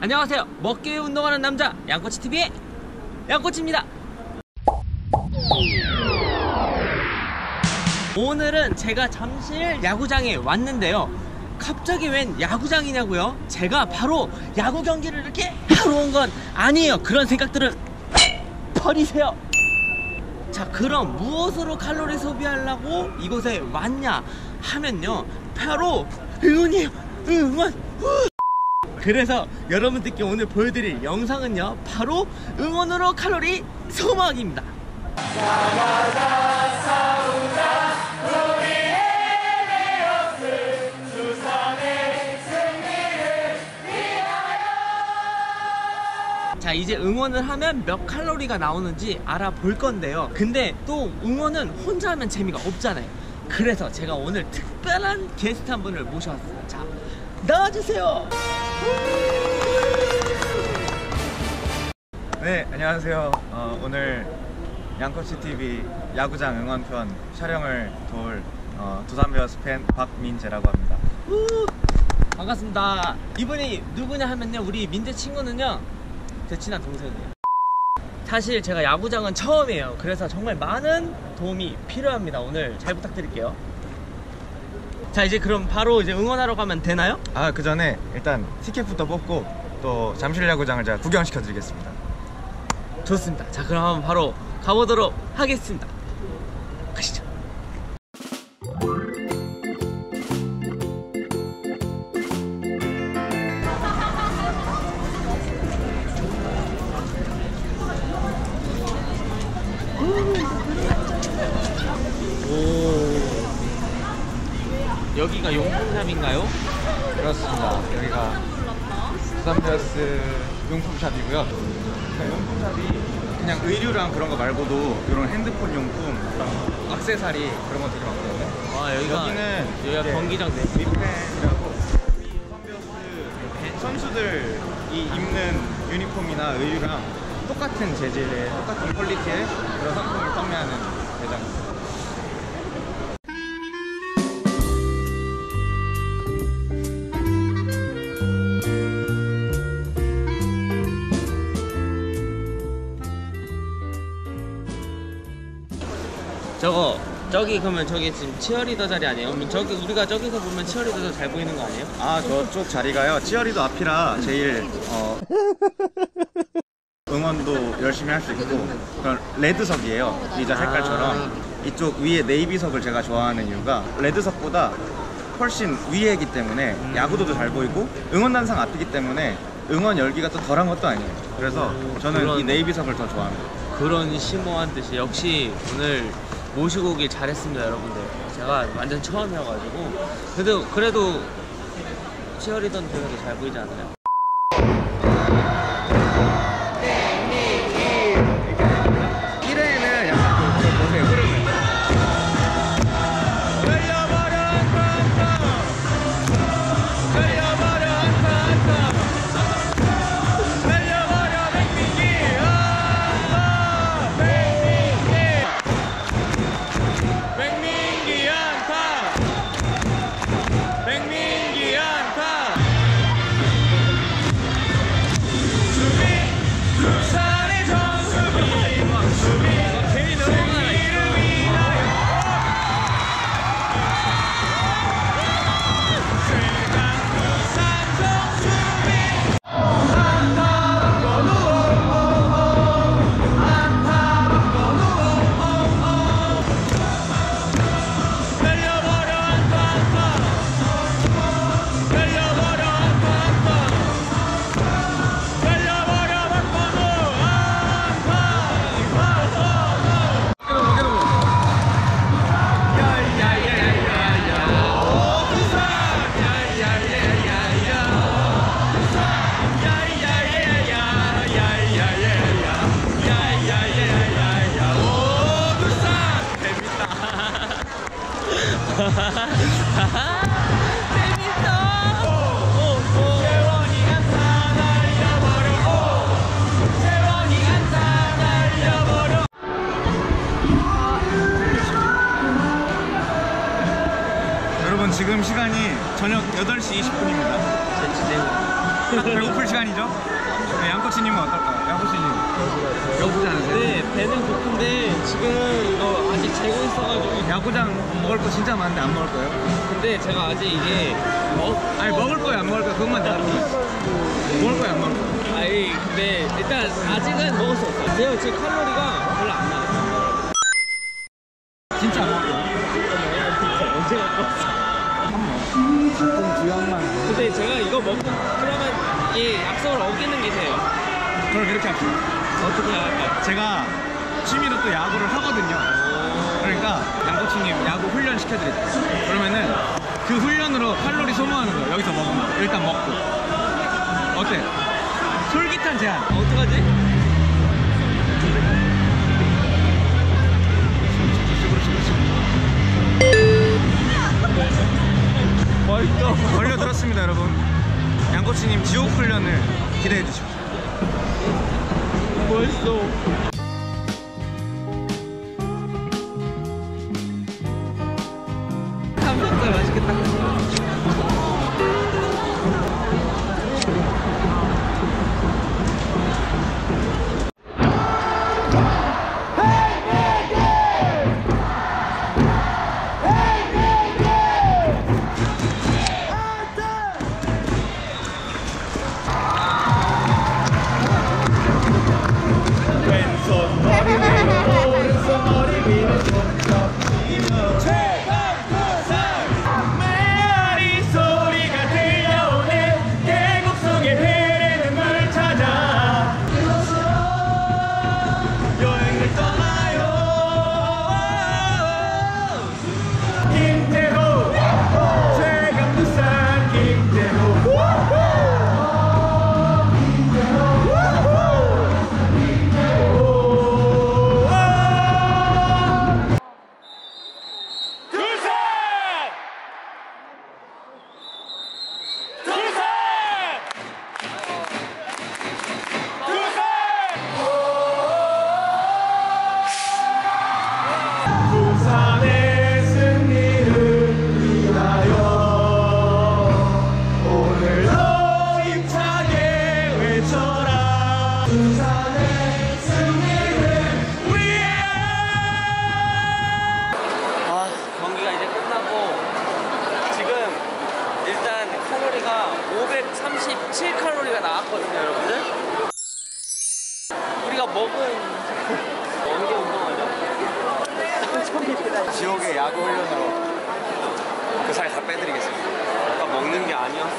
안녕하세요. 먹기 운동하는 남자 양꼬치 TV의 양꼬치입니다. 오늘은 제가 잠실 야구장에 왔는데요. 갑자기 웬 야구장이냐고요? 제가 바로 야구 경기를 이렇게 하러 온 건 아니에요. 그런 생각들은 버리세요. 자, 그럼 무엇으로 칼로리 소비하려고 이곳에 왔냐 하면요. 바로 응원이에요. 응원. 후! 그래서 여러분들께 오늘 보여드릴 영상은요. 바로 응원으로 칼로리 소모하기입니다. 자 이제 응원을 하면 몇 칼로리가 나오는지 알아볼 건데요 근데 또 응원은 혼자 하면 재미가 없잖아요 그래서 제가 오늘 특별한 게스트 한 분을 모셔왔어요 자 나와주세요 네, 안녕하세요. 어, 오늘 양코치 TV 야구장 응원편 촬영을 도울 어, 두산 베어스 팬 박민재라고 합니다. 우! 반갑습니다 이분이 누구냐 하면요 우리 민재 친구는요 제 친한 동생이에요 사실 제가 야구장은 처음이에요 그래서 정말 많은 도움이 필요합니다 오늘 잘 부탁드릴게요 자 이제 그럼 바로 이제 응원하러 가면 되나요? 아, 그 전에 일단 티켓부터 뽑고 또 잠실 야구장을 제가 구경시켜 드리겠습니다. 좋습니다. 자, 그럼 한번 바로 가보도록 하겠습니다. 여기가 용품샵인가요? 그렇습니다. 여기가 두산 베어스 용품샵이고요. 그러니까 용품샵이 그냥 의류랑 그런 거 말고도 이런 핸드폰 용품, 액세서리 그런 거 되게 많거든요. 아, 여기가 여기는 여기가 이제 경기장 내. 리펜이라고 우리 두산베어스 선수들이 입는 유니폼이나 의류랑 똑같은 재질의 똑같은 퀄리티의 그런 상품을 판매하는 매장입니다. 저기 그러면 저기 지금 치어리더 자리 아니에요? 그럼 저기 우리가 저기서 보면 치어리더도 잘 보이는 거 아니에요? 아 저쪽 자리가요? 치어리더 앞이라 제일 어, 응원도 열심히 할 수 있고 그런 레드석이에요. 의자 색깔처럼. 이쪽 위에 네이비석을 제가 좋아하는 이유가 레드석보다 훨씬 위에기 때문에 야구도도 잘 보이고 응원단상 앞이기 때문에 응원 열기가 또 덜한 것도 아니에요. 그래서 저는 이 네이비석을 더 좋아합니다. 그런 심오한 뜻이 역시 오늘 모시고 오길 잘했습니다 여러분들 제가 완전 처음이어가지고 그래도 그래도 치어리더는 되게 잘 보이지 않아요? 여러분 지금 시간이 저녁 8시 20분입니다 제 진행 배고플 시간이죠? 네, 양꼬치님은 어떨까요? 양꼬치님 배고프지 않으세요? 네, 배는 고픈데 지금 재고 있어가지고 야구장 먹을 거 진짜 많은데 안 먹을 거예요? 근데 제가 아직 이게 먹 아니 먹을 거예요 안 먹을 거예요 그것만 대답해 먹을 거예요 안 먹을 거예요? 아니 근데 일단 아직은 먹을 수 없어요. 제가 지금 칼로리가 별로 안 나요. 진짜 안 먹을 거예요? 언제 갖고 왔어? 가끔 주양만 근데 제가 이거 먹고 그러면 이 약속을 어기는 기세요. 그럼 이렇게 합시다 어떻게 할까요? 제가 취미로 또 야구를 하거든요 양꼬치님 야구 훈련 시켜드릴게요 그러면은 그 훈련으로 칼로리 소모하는 거예요 여기서 먹으면 일단 먹고 어때? 솔깃한 제안 어떡하지? 맛있다. 걸려들었습니다 여러분 양꼬치님 지옥 훈련을 기대해 주십시오 맛있어. 삼겹살 맛있겠다. 537 칼로리가 나왔거든요, 여러분들. 우리가 먹은 언제 운동하죠? 지옥의 야구 훈련으로 그 살 다 빼드리겠습니다. 아까 먹는 게 아니었어.